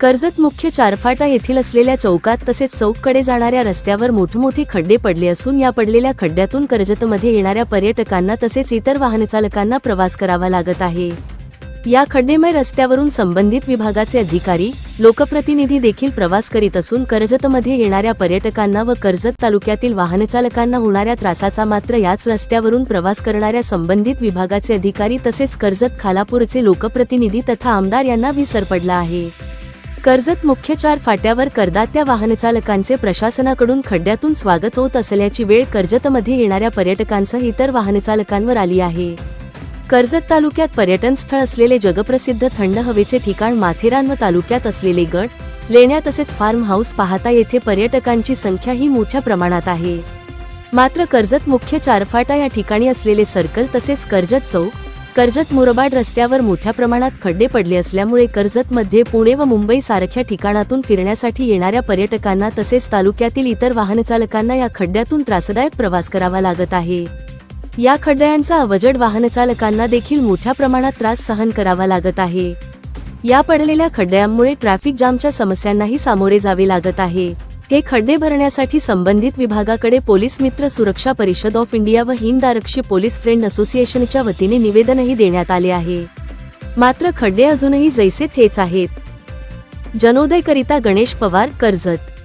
कर्जत मुख्य चारफाटा येथील असलेल्या चौकात तसेच चौककडे जाणाऱ्या रस्त्यावर मोठमोठे खड्डे पडले असून या पडलेल्या खड्ड्यातून कर्जतमध्ये येणाऱ्या पर्यटकांना तसेच इतर वाहनचालकांना प्रवास करावा लागत आहे. या खड्डेमय रस्त्यावरून संबंधित विभागाचे अधिकारी लोकप्रतिनिधी देखील प्रवास करीत असून कर्जतमध्ये येणाऱ्या पर्यटकांना व कर्जत तालुक्यातील वाहनचालकांना होणाऱ्या त्रासाचा मात्र याच रस्त्यावरून प्रवास करणाऱ्या संबंधित विभागाचे अधिकारी तसेच कर्जत खालापूरचे लोकप्रतिनिधी तथा आमदार यांना विसर पडला आहे. कर्जत मुख्य चार फाट्यावर करदात्या वाहनचालकांचे प्रशासनाकडून खड्ड्यातून स्वागत होत असल्याची वेळ कर्जतमध्ये येणाऱ्या पर्यटकांसह इतर वाहनचालकांवर आली आहे. कर्जत तालुक्यात पर्यटन स्थळ असलेले जगप्रसिद्ध थंड हवेचे ठिकाण माथेरान व तालुक्यात असलेले गड लेण्या तसेच फार्म हाऊस पाहता येथे पर्यटकांची संख्या ही मोठ्या प्रमाणात आहे. मात्र कर्जत मुख्य चारफाटा या ठिकाणी असलेले सर्कल तसेच कर्जत चौक कर्जत मुरबाड रस्त्यावर मोठ्या प्रमाणात खड्डे पडले असल्यामुळे कर्जतमध्ये पुणे व मुंबई सारख्या ठिकाणातून फिरण्यासाठी येणाऱ्या पर्यटकांना तसेच तालुक्यातील इतर वाहनचालकांना या खड्ड्यातून त्रासदायक प्रवास करावा लागत आहे. या खड्ड्यांचा अवजड वाहनचालकांना देखील मोठ्या प्रमाणात त्रास सहन करावा लागत आहे. या पडलेल्या खड्ड्यांमुळे ट्रॅफिक जामच्या समस्यांनाही सामोरे जावे लागत आहे. हे खड्डे भरण्यासाठी संबंधित विभागाकडे पोलीस मित्र सुरक्षा परिषद ऑफ इंडिया व हिंद आरक्षी पोलीस फ्रेंड असोसिएशनच्या वतीने निवेदनही देण्यात आले आहे. मात्र खड्डे अजूनही जैसे थेच आहेत. जनोदयकरिता गणेश पवार कर्जत